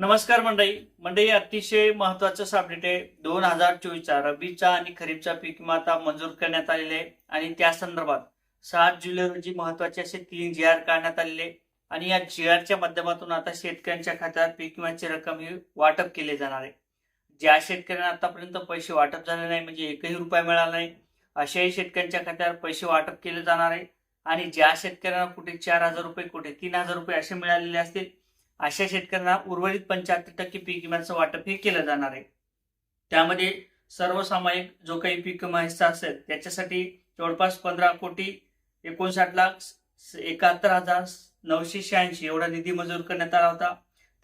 नमस्कार मंडळी. मंडळी अतिशय महत्वाचं अपडेट आहे. दोन हजार चोवीसचा रबीचा आणि खरीपचा पीक विमा आता मंजूर करण्यात आलेले आहे. आणि त्या संदर्भात सात जुलै रोजी महत्त्वाचे असे तीन जी आर काढण्यात आलेले आणि या जी आरच्या माध्यमातून आता शेतकऱ्यांच्या खात्यात पीक विम्याची रक्कम ही वाटप केले जाणार आहे. ज्या शेतकऱ्यांना आतापर्यंत पैसे वाटप झाले नाही म्हणजे एकही रुपया मिळाला नाही अशाही शेतकऱ्यांच्या खात्यावर पैसे वाटप केले जाणार आहे. आणि ज्या शेतकऱ्यांना कुठे चार हजार रुपये कुठे तीन हजार रुपये असे मिळालेले असतील अशा शेतकऱ्यांना उर्वरित पंच्याहत्तर टक्के पीक विम्याचं वाटप हे केलं जाणार आहे. त्यामध्ये सर्वसामायिक जो काही पीक विमा हिस्सा असेल त्याच्यासाठी जवळपास पंधरा कोटी एकोणसाठ लाख एकाहत्तर हजार नऊशे शहाऐंशी एवढा निधी मंजूर करण्यात आला होता.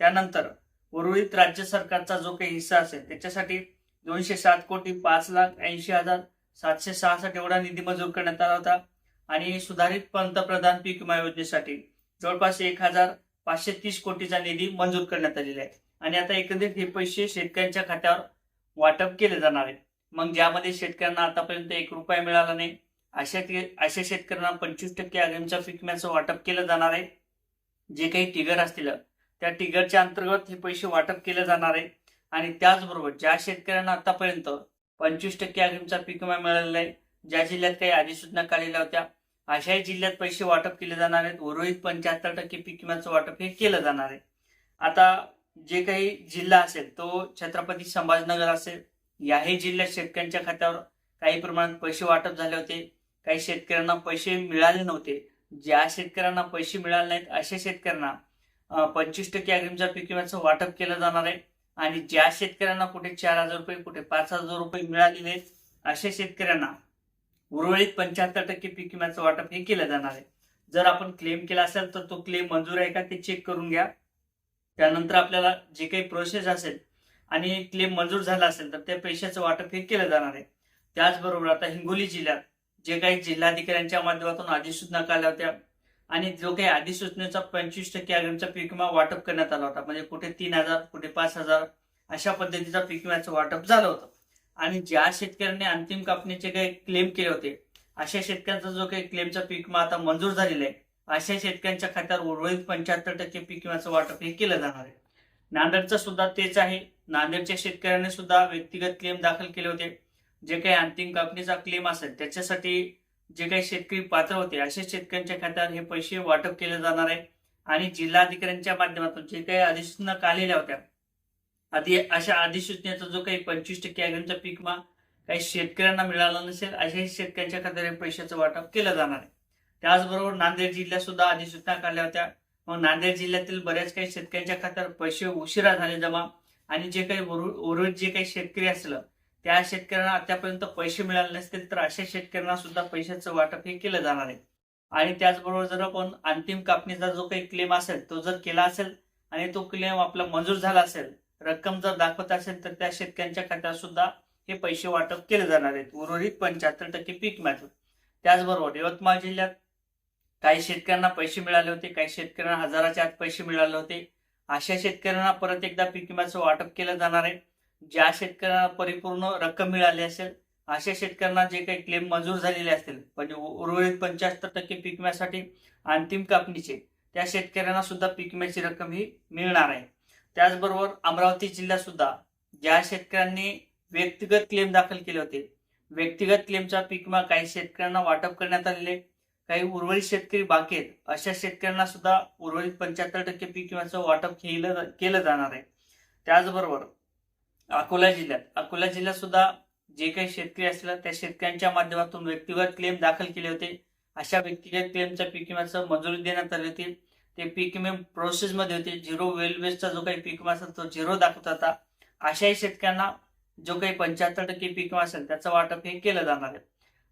त्यानंतर उर्वरित राज्य सरकारचा जो काही हिस्सा असेल त्याच्यासाठी दोनशे सात कोटी पाच लाख ऐंशी हजार सातशे सहासष्ट एवढा निधी मंजूर करण्यात आला होता. आणि सुधारित पंतप्रधान पीक विमा योजनेसाठी जवळपास एक हजार पाचशे तीस कोटीचा निधी मंजूर करण्यात आलेला आहे. आणि आता एकंदरीत हे पैसे शेतकऱ्यांच्या खात्यावर वाटप केले जाणार आहेत. मग ज्यामध्ये शेतकऱ्यांना आतापर्यंत एक रुपया मिळाला नाही अशा अशा शेतकऱ्यांना पंचवीस टक्के आगामीच्या पीक विम्याचं वाटप केलं जाणार आहे. जे काही टिगर असतील त्या टिगरच्या अंतर्गत हे पैसे वाटप केले जाणार आहे. आणि त्याचबरोबर ज्या शेतकऱ्यांना आतापर्यंत पंचवीस टक्के आगामीचा पीक विमा मिळालेला आहे ज्या जिल्ह्यात काही अधिसूचना काढलेल्या होत्या अशाही जिल्ह्यात पैसे वाटप केले जाणार आहेत. उर्वरित पंच्याहत्तर टक्के पीक विम्याचं वाटप हे केलं जाणार आहे. आता जे काही जिल्हा असेल तो छत्रपती संभाजीनगर असेल याही जिल्ह्यात शेतकऱ्यांच्या खात्यावर काही प्रमाणात पैसे वाटप झाले होते. काही शेतकऱ्यांना पैसे मिळाले नव्हते. ज्या शेतकऱ्यांना पैसे मिळाले नाहीत अशा शेतकऱ्यांना पंचवीस टक्के अग्रिमच्या पीक विम्याचं वाटप केलं जाणार आहे. आणि ज्या शेतकऱ्यांना कुठे चार हजार रुपये कुठे पाच हजार रुपये मिळालेले आहेत अशा शेतकऱ्यांना उर्वरित पंच्याहत्तर टक्के पीक विम्याचं वाटप हे केलं जाणार आहे. जर आपण क्लेम केला असेल तर तो क्लेम मंजूर आहे का ते चेक करून घ्या. त्यानंतर आपल्याला जे काही प्रोसेस असेल आणि क्लेम मंजूर झाला असेल तर त्या पैशाचं वाटप हे केलं जाणार आहे. त्याचबरोबर आता हिंगोली जिल्ह्यात जे काही जिल्हाधिकाऱ्यांच्या माध्यमातून अधिसूचना काढल्या होत्या आणि जो काही अधिसूचनेचा पंचवीस टक्के आगामीचा पीक विमा वाटप करण्यात आला होता. म्हणजे कुठे तीन हजार कुठे पाच हजार अशा पद्धतीचा पीक विम्याचं वाटप झालं होतं. आणि ज्या शेतकऱ्यांनी अंतिम कापणीचे काही क्लेम केले होते अशा शेतकऱ्यांचा जो काही क्लेमचा पीक विमा आता मंजूर झालेला आहे अशा शेतकऱ्यांच्या खात्यावर उर्वरित पंच्याहत्तर टक्के पीक विम्याचं वाटप हे केलं जाणार आहे. नांदेडचं सुद्धा तेच आहे. नांदेडच्या शेतकऱ्यांनी सुद्धा व्यक्तिगत क्लेम दाखल केले होते. जे काही अंतिम कापणीचा क्लेम असेल त्याच्यासाठी जे काही शेतकरी पात्र होते अशा शेतकऱ्यांच्या खात्यावर हे पैसे वाटप केले जाणार आहे. आणि जिल्हाधिकाऱ्यांच्या माध्यमातून जे काही अधिसूचना काढलेल्या होत्या आधी अशा अधिसूचनेचा जो काही पंचवीस टक्के अग्रिमचा पीक मा काही शेतकऱ्यांना मिळाला नसेल अशाही शेतकऱ्यांच्या खात्यात पैशाचं वाटप केलं जाणार आहे. त्याचबरोबर नांदेड जिल्ह्यात सुद्धा अधिसूचना काढल्या होत्या. मग नांदेड जिल्ह्यातील बऱ्याच काही शेतकऱ्यांच्या खात्यावर पैसे उशिरा झाले जमा आणि जे काही उर्वरित जे काही शेतकरी असलं त्या शेतकऱ्यांना आतापर्यंत पैसे मिळाले नसतील तर अशा शेतकऱ्यांना सुद्धा पैशाचं वाटप हे केलं जाणार आहे. आणि त्याचबरोबर जर आपण अंतिम कापणीचा जो काही क्लेम असेल तो जर केला असेल आणि तो क्लेम आपला मंजूर झाला असेल रक्कम जर दाखवत असेल तर त्या शेतकऱ्यांच्या खात्यात सुद्धा हे पैसे वाटप केले जाणार आहेत. उर्वरित पंच्याहत्तर टक्के पीक मॅथून त्याचबरोबर यवतमाळ जिल्ह्यात काही शेतकऱ्यांना पैसे मिळाले होते काही शेतकऱ्यांना हजाराच्या आत पैसे मिळाले होते. अशा शेतकऱ्यांना परत एकदा पीक विम्याचं वाटप केलं जाणार आहे. ज्या शेतकऱ्यांना परिपूर्ण रक्कम मिळाली असेल अशा शेतकऱ्यांना जे काही क्लेम मंजूर झालेले असतील म्हणजे उर्वरित पंच्याहत्तर टक्के पीक विम्यासाठी अंतिम कापणीचे त्या शेतकऱ्यांना सुद्धा पीक विम्याची रक्कम ही मिळणार आहे. त्याचबरोबर अमरावती जिल्ह्यात सुद्धा ज्या शेतकऱ्यांनी व्यक्तिगत क्लेम दाखल केले होते व्यक्तिगत क्लेमचा पीक विमा काही शेतकऱ्यांना वाटप करण्यात आलेले काही उर्वरित शेतकरी बाकी आहेत अशा शेतकऱ्यांना सुद्धा उर्वरित पंच्याहत्तर टक्के पीक विम्याचं वाटप केलं केलं जाणार आहे. त्याचबरोबर अकोला जिल्ह्यात अकोला जिल्ह्यात सुद्धा जे काही शेतकरी असतील त्या शेतकऱ्यांच्या माध्यमातून व्यक्तिगत क्लेम दाखल केले होते. अशा व्यक्तिगत क्लेमच्या पीक विम्याचं मंजुरी देण्यात आली होती. ते पीक विमे प्रोसेसमध्ये होते. झिरो वेलवेजचा जो काही पीक विमा असेल तो झिरो दाखवत होता. अशाही शेतकऱ्यांना जो काही पंच्याहत्तर टक्के पीक विमा असेल त्याचं वाटप हे केलं जाणार आहे.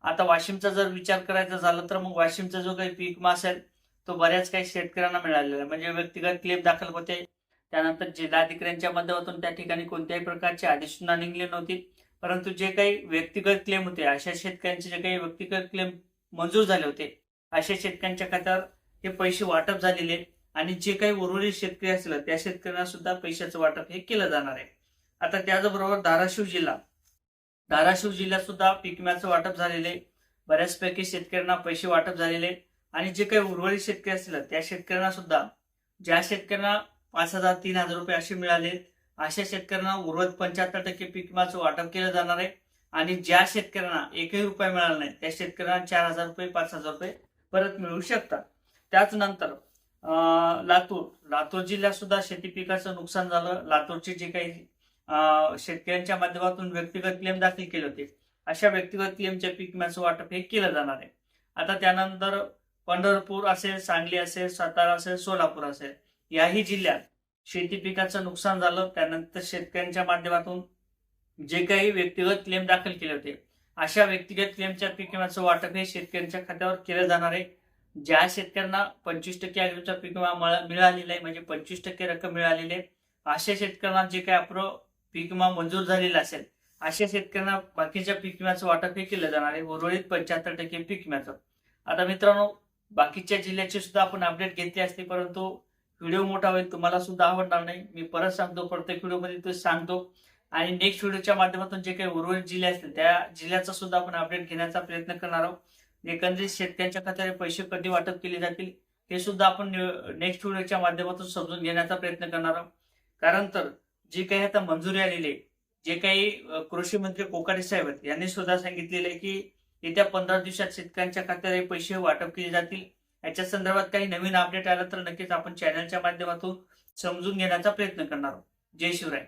आता वाशिमचा जर विचार करायचा झाला तर मग वाशिमचा जो काही पीक विमा असेल तो बऱ्याच काही शेतकऱ्यांना मिळालेला आहे. म्हणजे व्यक्तिगत क्लेम दाखल होते. त्यानंतर जिल्हाधिकाऱ्यांच्या माध्यमातून त्या ठिकाणी कोणत्याही प्रकारची अधिसूचना निघली नव्हती. परंतु जे काही व्यक्तिगत क्लेम होते अशा शेतकऱ्यांचे जे काही व्यक्तिगत क्लेम मंजूर झाले होते अशा शेतकऱ्यांच्या खात्यावर हे पैसे वाटप झालेले आणि जे काही उर्वरित शेतकरी असतील त्या शेतकऱ्यांना सुद्धा पैशाचं वाटप हे केलं जाणार आहे. आता त्याचबरोबर धाराशिव जिल्हा. धाराशिव जिल्ह्यात सुद्धा पीक विम्याचं वाटप झालेले बऱ्याचपैकी शेतकऱ्यांना पैसे वाटप झालेले आणि जे काही उर्वरित शेतकरी असतील त्या शेतकऱ्यांना सुद्धा ज्या शेतकऱ्यांना पाच हजार तीन हजार रुपये असे मिळाले अशा शेतकऱ्यांना उर्वरित पंच्याहत्तर टक्के पीक विम्याचं वाटप केलं जाणार आहे. आणि ज्या शेतकऱ्यांना एकही रुपया मिळाला नाही त्या शेतकऱ्यांना चार हजार रुपये पाच हजार रुपये परत मिळू शकतात. त्याच नंतर लातूर लातूर जिल्ह्यात सुद्धा शेती पिकाचं नुकसान झालं. लातूरचे जे काही शेतकऱ्यांच्या माध्यमातून व्यक्तिगत क्लेम दाखल केले होते अशा व्यक्तिगत क्लेमच्या पीक विम्याचं वाटप हे केलं जाणार आहे. आता त्यानंतर पंढरपूर असेल सांगली असेल सातारा असेल सोलापूर असेल याही जिल्ह्यात शेती पिकाचं नुकसान झालं. त्यानंतर शेतकऱ्यांच्या माध्यमातून जे काही व्यक्तिगत क्लेम दाखल केले होते अशा व्यक्तिगत क्लेमच्या पीक विम्याचं वाटप हे शेतकऱ्यांच्या खात्यावर केलं जाणार आहे. ज्या शेतकऱ्यांना पंचवीस टक्के अग्रिमचा पीक विमा मिळालेला आहे म्हणजे पंचवीस टक्के रक्कम मिळालेली आहे अशा शेतकऱ्यांना जे काही आपलं पीक विमा मंजूर झालेला असेल अशा शेतकऱ्यांना बाकीच्या पीक विम्याचं वाटप हे केलं जाणार आहे उर्वरित पंच्याहत्तर टक्के पीक विम्याचं. आता मित्रांनो बाकीच्या जिल्ह्याची सुद्धा आपण अपडेट घेतली असते परंतु व्हिडिओ मोठा होईल तुम्हाला सुद्धा आवडणार नाही. मी परत सांगतो प्रत्येक व्हिडिओमध्ये तो सांगतो. आणि नेक्स्ट व्हिडिओच्या माध्यमातून जे काही उर्वरित जिल्हे असतील त्या जिल्ह्याचा सुद्धा आपण अपडेट घेण्याचा प्रयत्न करणार आहोत. एकंदरीत शेतकऱ्यांच्या खात्यावर पैसे कधी वाटप केले जातील हे सुद्धा आपण नेक्स्ट व्हिडिओच्या माध्यमातून समजून घेण्याचा प्रयत्न करणार आहोत. कारण तर जे काही आता मंजुरी आलेली आहे जे काही कृषी मंत्री कोकाडे साहेब आहेत यांनी सुद्धा सांगितलेलं आहे की येत्या पंधरा दिवसात शेतकऱ्यांच्या खात्यावर हे पैसे वाटप केले जातील. याच्या संदर्भात काही नवीन अपडेट आलं तर नक्कीच आपण चॅनलच्या माध्यमातून समजून घेण्याचा प्रयत्न करणार आहोत. जय शिवराय.